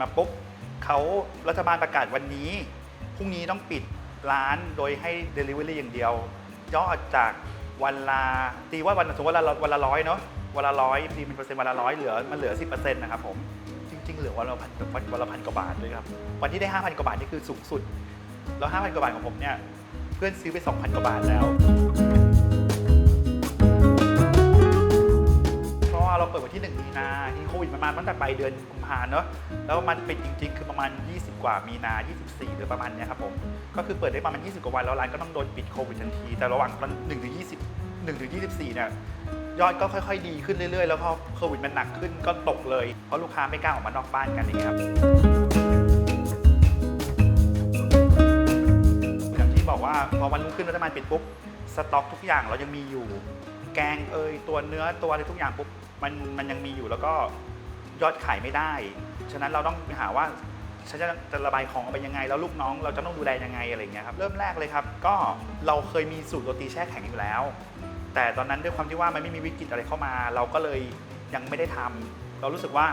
มาปุ๊บเขารัฐบาลประกาศวันนี้ พรุ่งนี้ต้องปิดร้านโดยให้ Delivery อย่างเดียวยอดจากวันละตีว่าวันสมมติวันละวันละร้อยเนาะวันละร้อยตีเป็นเปอร์เซ็นต์วันละร้อยเหลือมันเหลือ 10%นะครับผมจริง ๆ เหลือวันละพันวันวันละพันกว่าบาทเลยครับวันที่ได้ 5,000 กว่าบาทนี่คือสูงสุด แล้ว 5,000 กว่าบาทของผมเนี่ยเพื่อนซื้อไป 2,000 กว่าบาทแล้ว เปิดวันที่ 1 มีนาที่โควิดมันมาตั้งแต่ปลายเดือนกุมภาเนอะแล้วมันปิดจริง ๆ คือประมาณ 20 กว่ามีนา 24 หรือประมาณเนี้ยครับผมก็คือเปิดได้ประมาณ 20 กว่าวันแล้วร้านก็ต้องโดนปิดโควิดทันที แต่ระหว่างวัน1ถึง20 1ถึง24เนี่ยยอดก็ค่อยๆ ดีขึ้นเรื่อย ๆ แล้วพอโควิดมันหนักขึ้นก็ตกเลย เพราะลูกค้าไม่กล้าออกมานอกบ้านกันอย่างเงี้ยครับอย่างที่บอกว่าพอวันรุ่งขึ้นรัฐบาลปิดปุ๊บสต็อกทุกอย่างเรายังมีอยู่ แกงเอยตัวเนื้อตัวอะไรทุกอย่างปุ๊บมันมันยังมีอยู่แล้วก็ยอดขายไม่ได้ ฉะนั้นเราต้องหาว่าฉันจะจะระบายของออกไปยังไง แล้วลูกน้องเราจะต้องดูแลยังไงอะไรเงี้ยครับเริ่มแรกเลยครับ ก็เราเคยมีสูตรโรตีแช่แข็งอยู่แล้ว แต่ตอนนั้นด้วยความที่ว่ามันไม่มีวิกฤตอะไรเข้ามา เราก็เลยยังไม่ได้ทำเรารู้สึกว่า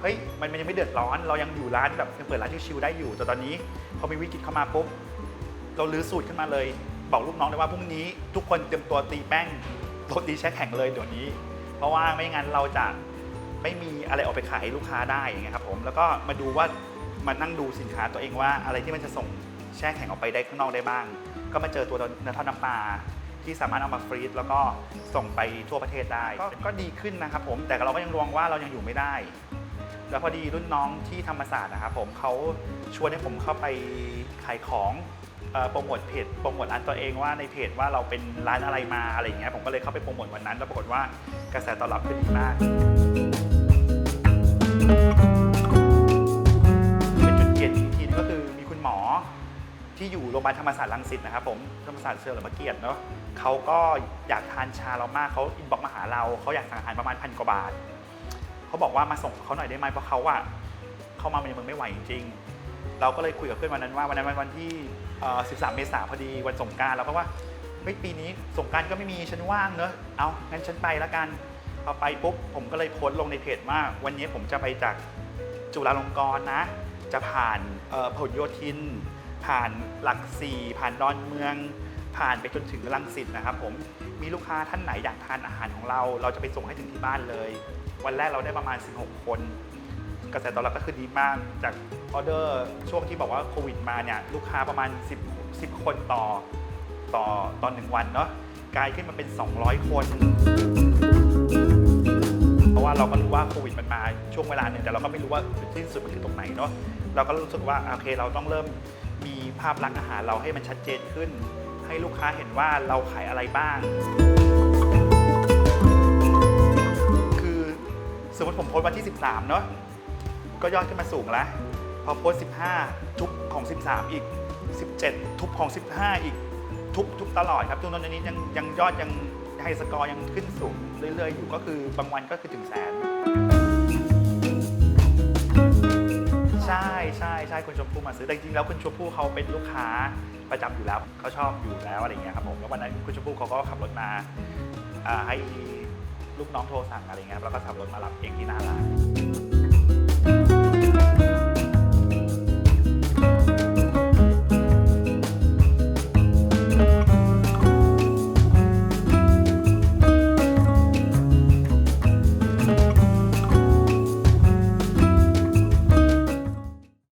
เฮ้ยมันมันยังไม่เดือดร้อน เรายังอยู่ร้านแบบยังเปิดร้านชิวๆได้อยู่แต่ตอนนี้พอมีวิกฤตเข้ามาปุ๊บเราลื้อสูตรขึ้นมาเลย บอกลูกน้องเลยว่าพรุ่งนี้ทุกคนเตรียมตัวตีแป้ง โรตีแช่แข็งเลยเดี๋ยวนี้ เพราะว่าไม่งั้นเราจะไม่มีอะไรออกไปขายให้ลูกค้าได้อย่างเงี้ยครับผมแล้วก็มาดูว่ามานั่งดูสินค้าตัวเองว่าอะไรที่มันจะส่งแช่แข็งออกไปได้ข้างนอกได้บ้าง ก็มาเจอตัวเนื้อทอดน้ำปลาที่สามารถเอามาฟรีซแล้วก็ส่งไปทั่วประเทศได้ก็ก็ดีขึ้นนะครับผมแต่เราก็ยังรวงว่าเรายังอยู่ไม่ได้ แล้วพอดีรุ่นน้องที่ธรรมศาสตร์นะครับผมเขาชวนให้ผมเข้าไปขายของ โปรโมทเพจโปรโมทร้านตัวเองว่าในเพจว่าเราเป็นร้านอะไรมาอะไรอย่างเงี้ยผมก็เลยเข้าไปโปรโมทวันนั้น แล้วปรากฏว่ากระแสตอบรับคือดีมากเป็นจุดเปลี่ยนอีกทีนึงก็คือมีคุณหมอที่อยู่โรงพยาบาลธรรมศาสตร์รังสิตนะครับผมธรรมศาสตร์เฉลิมพระเกียรติเนาะเขาก็อยากทานชาเรามากเขาอินบอกมาหาเราเขาอยากสั่งอาหารประมาณพันกว่าบาทเขาบอกว่ามาส่งเขาหน่อยได้ไหมเพราะเขาอะเข้ามาในเมืองไม่ไหวจริง เราก็เลยคุยกับเพื่อนวันนั้นว่าวันนั้นเป็นวันที่เอ่อ13 เมษายนพอดีวันสงกรารเราก็ว่าเฮ้ยปีนี้สงกรารก็ไม่มีฉันว่างเนอะเอางั้นฉันไปแล้วกันพอไปปุ๊บผมก็เลยโพสต์ลงในเพจว่า วันนี้ผมจะไปจากจุฬาลงกรณ์นะ จะผ่านเอ่อผลโยธิน ผ่านหลักสี่ผ่านดอนเมือง ผ่านไปจนถึงรังสิตนะครับผมมีลูกค้าท่านไหนอยากทานอาหารของเรา เราจะไปส่งให้ถึงที่บ้านเลย วันแรกเราได้ประมาณ 16 คน กระแสตอบรับก็คือดีมาก จากออเดอร์ช่วงที่บอกว่าโควิดมาเนี่ยลูกค้าประมาณ 10 10 คนต่อต่อต่อหนึ่งวันเนาะกลายขึ้นมาเป็น 200 คน เพราะว่าเราก็รู้ว่าโควิดมันมาช่วงเวลาหนึ่งแต่เราก็ไม่รู้ว่าจุดสิ้นสุดมันคือตรงไหนเนาะเราก็รู้สึกว่าโอเคเราต้องเริ่มมีภาพลักษณ์อาหารเราให้มันชัดเจนขึ้น ให้ลูกค้าเห็นว่าเราขายอะไรบ้าง คือสมมติผมโพสต์วันที่ 13 เนาะ ก็ยอดขึ้นมาสูงแล้ว พอโพสต์15 ทุบของ 13 อีก 17 ทุบของ 15 อีก ทุบทุบตลอดครับจนตอนนี้ยังยังยอดยังไฮสกอร์ยังขึ้นสูงเรื่อยๆอยู่ก็คือบางวันก็คือถึงแสน ใช่ใช่ใช่คุณชมพู่มาซื้อแต่จริงๆแล้วคุณชมพู่เขาเป็นลูกค้าประจำอยู่แล้วเขาชอบอยู่แล้วอะไรเงี้ยครับผมแล้ววันนั้นคุณชมพู่เขาก็ขับรถมาอ่าให้ลูกน้องโทรสั่งอะไรเงี้ยครับแล้วก็ขับรถมารับเองที่หน้าร้าน